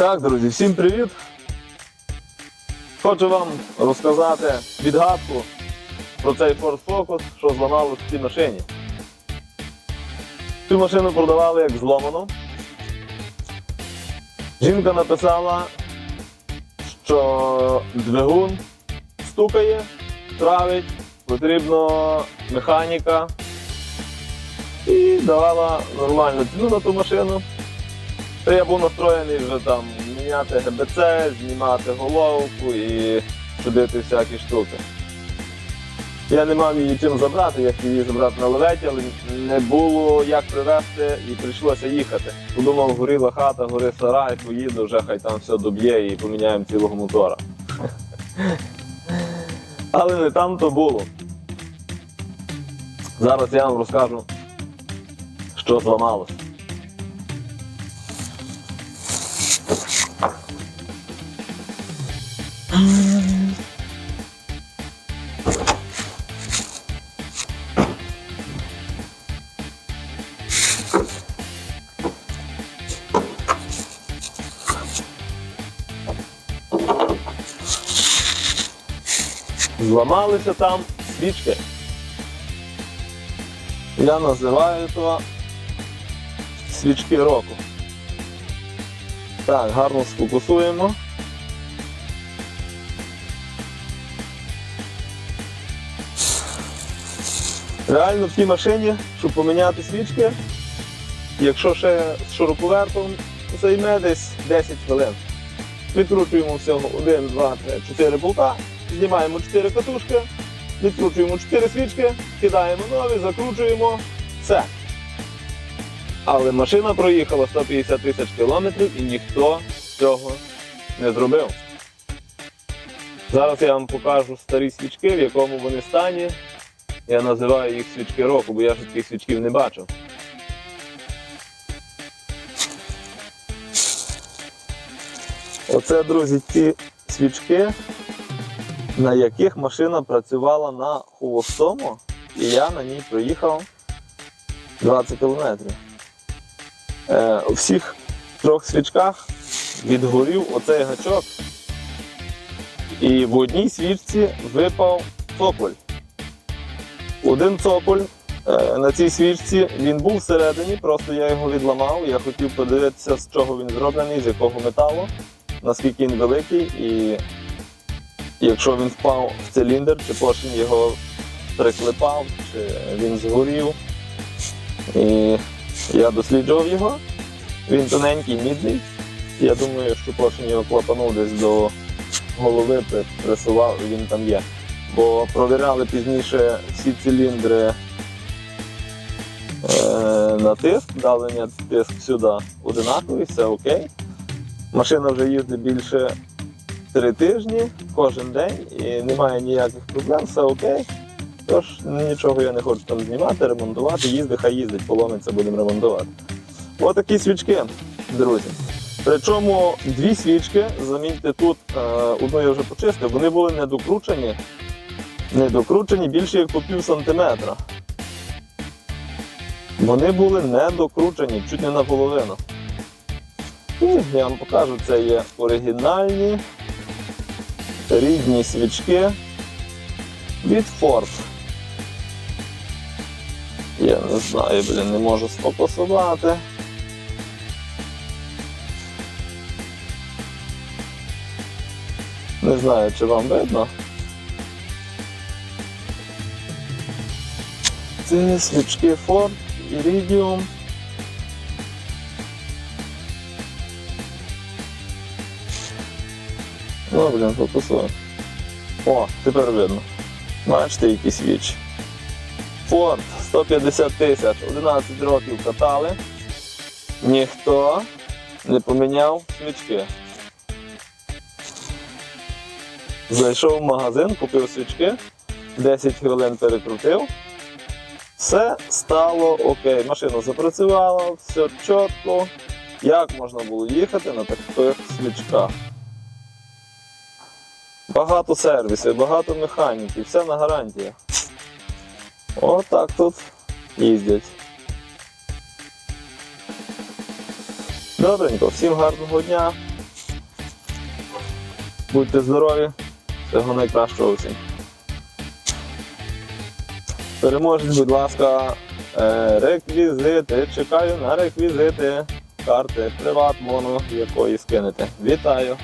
Так, друзі, всім привіт! Хочу вам розказати відгадку про цей Ford Focus, що зламалося в цій машині. Цю машину продавали як зломану. Жінка написала, що двигун стукає, травить, потрібно механіка. І давала нормальну ціну на ту машину. Та я був настроєний вже там міняти ГБЦ, знімати головку і чудити всякі штуки. Я не мав її чим забрати, як її забрати на леветі, але не було як привезти і прийшлося їхати. Подумав, горіла хата, гори сарай, поїду, вже хай там все доб'є і поміняємо цілого мотора. Але не там то було. Зараз я вам розкажу, що зламалося. Зламалися там свічки. Я називаю то свічки року. Так, гарно сфокусуємо. Реально в тій машині, щоб поміняти свічки, якщо ще з шуруповертом займе десь 10 хвилин. Відкручуємо всього 1, 2, 3, 4 болта, знімаємо 4 катушки, відкручуємо 4 свічки, кидаємо нові, закручуємо, все. Але машина проїхала 150 тисяч кілометрів і ніхто цього не зробив. Зараз я вам покажу старі свічки, в якому вони стані. Я називаю їх свічки року, бо я ж таких свічків не бачив. Оце, друзі, ті свічки, на яких машина працювала на холостому, і я на ній проїхав 20 кілометрів. Е, у всіх трьох свічках відгорів оцей гачок, і в одній свічці випав цоколь. Один цоколь е, на цій свічці він був всередині, просто я його відламав. Я хотів подивитися, з чого він зроблений, з якого металу, наскільки він великий, і якщо він впав в циліндр, чи поршень його приклепав, чи він згорів. І я досліджував його. Він тоненький, мідний. Я думаю, що поршень його клапанув десь до голови, при- присував, він там є. Бо провіряли пізніше всі циліндри е, на тиск, давлення тиск сюди одинаковий, все окей. Машина вже їздить більше три тижні кожен день і немає ніяких проблем, все окей. Тож нічого я не хочу там знімати, ремонтувати, їзди, хай їздить, поломиться, будемо ремонтувати. Ось такі свічки, друзі. Причому дві свічки, замітьте тут, е, одну я вже почистив, вони були недокручені, недокручені більше як по пів сантиметра. Вони були недокручені, чуть не наполовину. І я вам покажу, це є оригінальні рідні свічки від Ford. Я не знаю, блін, не можу сфокусувати. Не знаю, чи вам видно. Це свічки Ford Iridium. Ну, блін, фокусую. О, тепер видно. Бачите, які свічі. Ford 150 тисяч, 11 років катали. Ніхто не поміняв свічки. Зайшов в магазин, купив свічки, 10 хвилин перекрутив. Все стало окей. Машина запрацювала, все чітко. Як можна було їхати на таких свічках? Багато сервісів, багато механіки, все на гарантіях. Отак тут їздять. Добренько, всім гарного дня. Будьте здорові, всього найкращого всім. Переможець, будь ласка, е, реквізити. Чекаю на реквізити карти Приватбону, якої скинете. Вітаю!